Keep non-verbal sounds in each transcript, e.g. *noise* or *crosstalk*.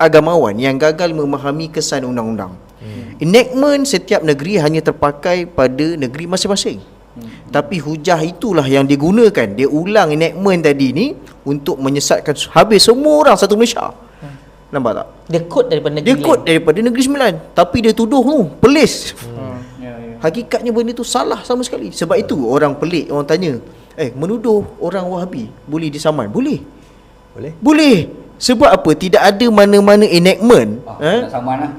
agamawan yang gagal memahami kesan undang-undang. Hmm. Enactment setiap negeri hanya terpakai pada negeri masing-masing. Hmm. Tapi hujah itulah yang digunakan. Dia ulang enactment tadi ni untuk menyesatkan habis semua orang satu Malaysia. Hmm. Nampak tak? Dia kod daripada negeri Dia kod daripada negeri sembilan Tapi dia tuduh tu Pelis Hmm. Ya, ya. Hakikatnya benda tu salah sama sekali Sebab itu orang pelik Orang tanya Eh menuduh orang Wahabi Boleh disaman? Boleh Boleh? Boleh Sebab apa? Tidak ada mana-mana enactment Ah, eh? nak saman lah.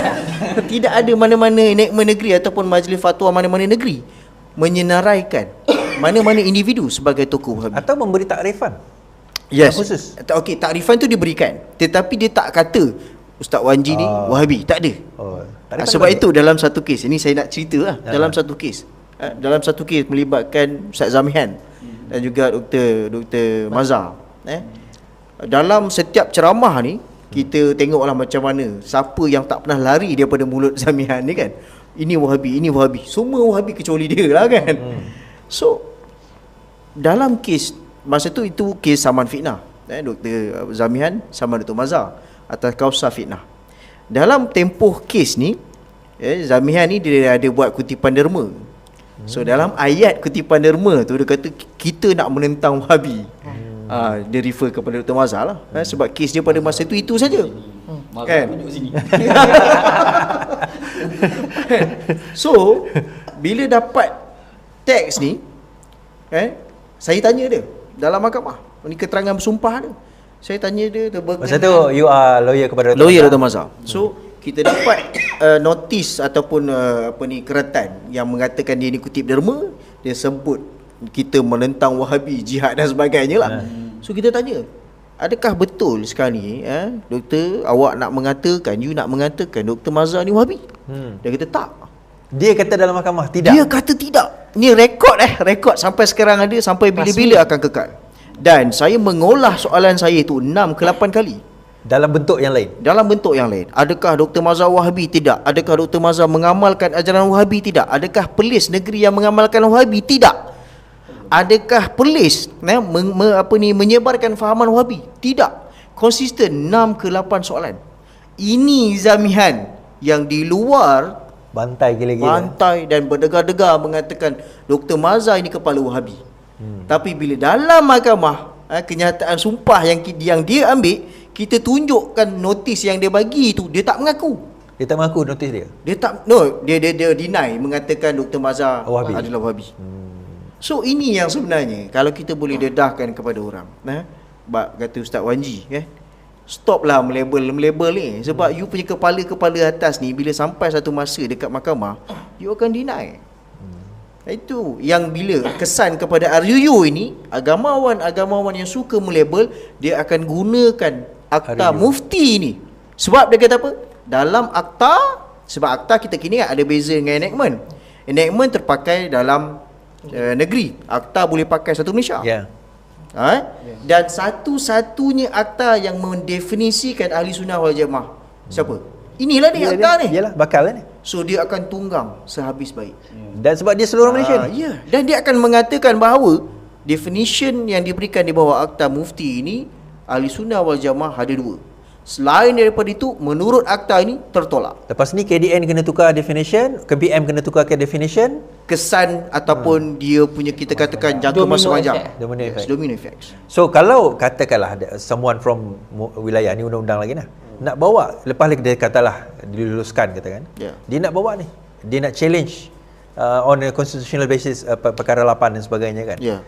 *laughs* Tidak ada mana-mana enactment negeri Ataupun majlis fatwa mana-mana negeri Menyenaraikan Mana-mana individu sebagai tokoh Wahabi Atau memberi takrifan Yes. Yang khusus? Okey, takrifan tu diberikan. Tetapi dia tak kata Ustaz Wanji ni Ah. Wahabi. Tak ada. Oh, Ah, takrifan sebab itu dalam satu kes, ini saya nak cerita lah. Ya. Dalam satu kes. ah, dalam satu kes melibatkan Ustaz Zamihan dan juga Dr. Dr. Mazhar. Eh? Dalam setiap ceramah ni, kita tengoklah macam mana siapa yang tak pernah lari daripada mulut *laughs* Zamihan ni kan. Ini Wahabi, ini Wahabi. Semua Wahabi kecuali dia lah kan. So, dalam kes masa tu itu kes saman fitnah eh Dr Zamihan sama Dr Mazhar atas kausa fitnah dalam tempoh kes ni eh Zamihan ni dia ada buat kutipan derma so dalam ayat kutipan derma tu dia kata kita nak menentang Wahabi ah dia refer kepada Dr Mazhar lah eh, sebab kes dia pada masa tu itu saja Mazhar Kan? tunjuk sini. *laughs* So bila dapat teks ni eh saya tanya dia dalam mahkamah ni keterangan bersumpah dia saya tanya dia Masa tu you are lawyer kepada Dr. lawyer? Dr. Mazhar so kita dapat *coughs* uh, notis ataupun uh, apa ni keratan yang mengatakan dia ni kutip derma dia sebut kita menentang wahabi jihad dan sebagainya lah so kita tanya adakah betul sekarang ni eh doktor awak nak mengatakan you nak mengatakan Dr. Mazhar ni wahabi Hmm. dia kata tak Dia kata dalam mahkamah tidak. dia kata tidak. Ni rekod eh, rekod sampai sekarang ada sampai bila-bila akan kekal. Dan saya mengolah soalan saya itu 6 ke 8 kali dalam bentuk yang lain. dalam bentuk yang lain. Adakah Dr. Mazhar Wahabi? Tidak. Adakah Dr. Mazhar mengamalkan ajaran Wahabi? Tidak. Adakah pelis negeri yang mengamalkan Wahabi? Tidak. Adakah pelis eh, meng, me, apa ni menyebarkan fahaman Wahabi? Tidak. Konsisten 6 ke 8 soalan. Ini zamihan yang di luar Bantai gila-gila. Pantai dan berdegar-degar mengatakan Dr. Mazhar ini kepala Wahabi. Hmm. Tapi bila dalam mahkamah eh, kenyataan sumpah yang yang dia ambil, kita tunjukkan notis yang dia bagi itu, dia tak mengaku. Dia tak mengaku notis dia. Dia tak no, dia dia dia deny mengatakan Dr. Mazhar Wahabi. adalah Wahabi. Hmm. So ini yang sebenarnya kalau kita boleh dedahkan kepada orang, eh, bab kata Ustaz Wanji, eh, stoplah melabel melabel ni sebab you punya kepala-kepala atas ni bila sampai satu masa dekat mahkamah, you akan deny. Itu yang bila kesan kepada RUU ini agamawan-agamawan yang suka melabel dia akan gunakan akta RUU. mufti ini. Sebab dia kata apa? Dalam akta sebab akta kita kini ada beza dengan enactment. Enactment terpakai dalam uh, negeri. Akta boleh pakai satu Malaysia. Ya. Ha? Dan satu-satunya akta yang mendefinisikan ahli sunnah wal jamaah. Siapa? Inilah ni akta dia- ni. Yalah, bakal ni. So dia akan tunggang sehabis baik. Dan sebab dia seluruh Malaysia Ah, ni. ya. Dan dia akan mengatakan bahawa definition yang diberikan di bawah akta mufti ini ahli sunnah wal jamaah ada dua. Selain daripada itu menurut akta ini tertolak. Lepas ni KDN kena tukar definition, KBM kena tukar ke definition, Kesan ataupun dia punya kita katakan jangka Domino masa panjang. effect. Domino Yes, effect. domino effects. So kalau katakanlah someone from wilayah ni undang-undang lagi nah. Nak bawa lepas lagi dia katalah diluluskan katakan. Ya. Dia nak bawa ni. Dia nak challenge uh, on a constitutional basis uh, per- perkara 8 dan sebagainya kan. Ya.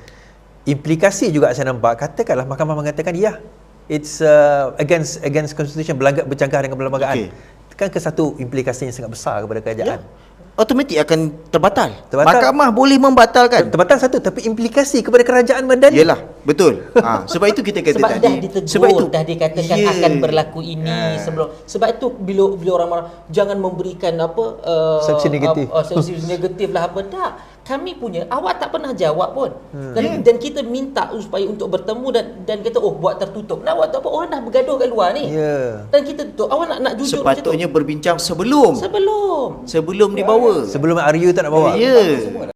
Implikasi juga saya nampak katakanlah mahkamah mengatakan ya it's uh, against against constitution berlanggar bercanggah dengan perlembagaan. Okey. Kan ke satu implikasi yang sangat besar kepada kerajaan. Ya. Automatik akan terbatal. Terbatal. Mahkamah boleh membatalkan. Terbatal satu tapi implikasi kepada kerajaan madani. Yalah, betul. ha, sebab itu kita kata sebab tadi. dah ditegur sebab itu dah dikatakan Ya. akan berlaku ini Ah. sebelum sebab itu bila bila orang marah jangan memberikan apa uh, Sanksi negatif. uh, uh, negatif lah apa tak kami punya awak tak pernah jawab pun Hmm. dan, dan kita minta supaya untuk bertemu dan dan kata oh buat tertutup nak buat apa orang dah bergaduh kat luar ni Ya. dan kita tutup awak nak nak jujur macam tu Sepatutnya berbincang sebelum sebelum sebelum dibawa. Sebelum RU tak nak bawa. Ya.